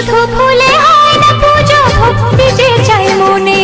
শুধু ভুলে হয় না পুজো ভক্তিতে চাই মনে।